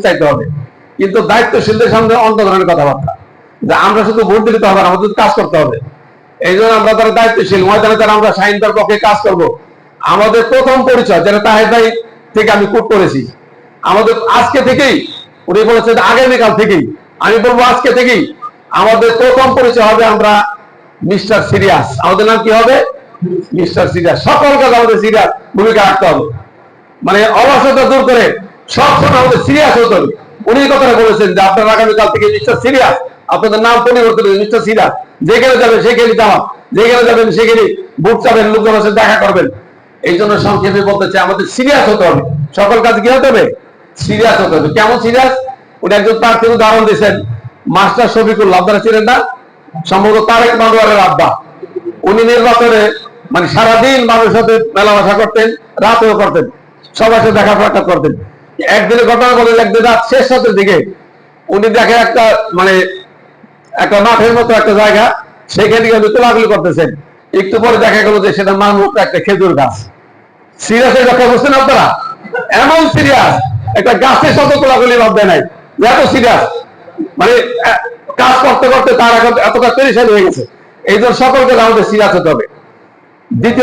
চাইতে হবে। কিন্তু দায়িত্বশীলদের সঙ্গে অন্য ধরনের কথাবার্তা। যে আমরা শুধু ভোট দিলে তো হবে আমাদের কাজ করতে হবে। এই জন্য আমরা তারা দায়িত্বশীল, ময়দানে তারা আমরা সাইনদার পক্ষে কাজ করব। আমাদের প্রথম পরিচয়, যেটা তাহের ভাই থেকে আমি কোট করেছি। আমাদের আজকে থেকেই, উনি বলেছেন আগামীকাল থেকেই, আমি বলব আজকে থেকেই, আমাদের প্রথম পরিচয় হবে আমরা মিস্টার সিরিয়াস। আমাদের নাম কি হবে? Mister serious. সকল কাজ আমাদের সিরিয়াস ভূমিকা রাখতে হবে। মানে অলসতা দূর করে সবসময় আমাদের সিরিয়াস হতে হবে। উনি কথাটা বলেছেন যে আপনার আগামীকাল থেকে মিস্টার সিরিয়াস আপনাদের নাম পরিবর্তন করে মিস্টার সিরিয়াস যেখানে যাবেন সেখানে যাওয়া। যেখানে যাবেন সেখানে বুট চাবেন লোকজনের সাথে দেখা করবেন। এই জন্য সংক্ষেপে বলতে চাই, আমাদের সিরিয়াস হতে হবে। সকল কাজ কি হতে হবে? সিরিয়াস হতে হবে। কেমন সিরিয়াস উনি একজন প্রার্থীর উদাহরণ দিয়েছেন, মাস্টার শফিকুল্লাহ আপনারা ছিলেন না? সম্ভবত তারেক মানোয়ারের আব্বা। উনি নির্বাচনে মানে সারাদিন মানুষের সাথে মেলামেশা করতেন, রাতেও করতেন, সবার সাথে দেখা সাক্ষাৎ করতেন। একদিনের ঘটনা বলেন একদিন রাত শেষ রাতের দিকে। উনি দেখে একটা মানে একটা মাঠের মতো একটা জায়গা, সেখানে গিয়ে তোলাগুলি করতেছেন। একটু পরে দেখা গেল যে সেটা মান মতো একটা খেজুর গাছ। সিরিয়াসের কথা বুঝছেন আপনারা? এমন সিরিয়াস একটা গাছের সাথে তোলাগুলি ভাববে নাই। এত সিরিয়াস মানে কাজ করতে করতে তার এখন এতটা পেরেশানি হয়ে গেছে। এই জন্য সকলকে আমাদের সিরিয়াস হতে হবে। দ্বিতীয়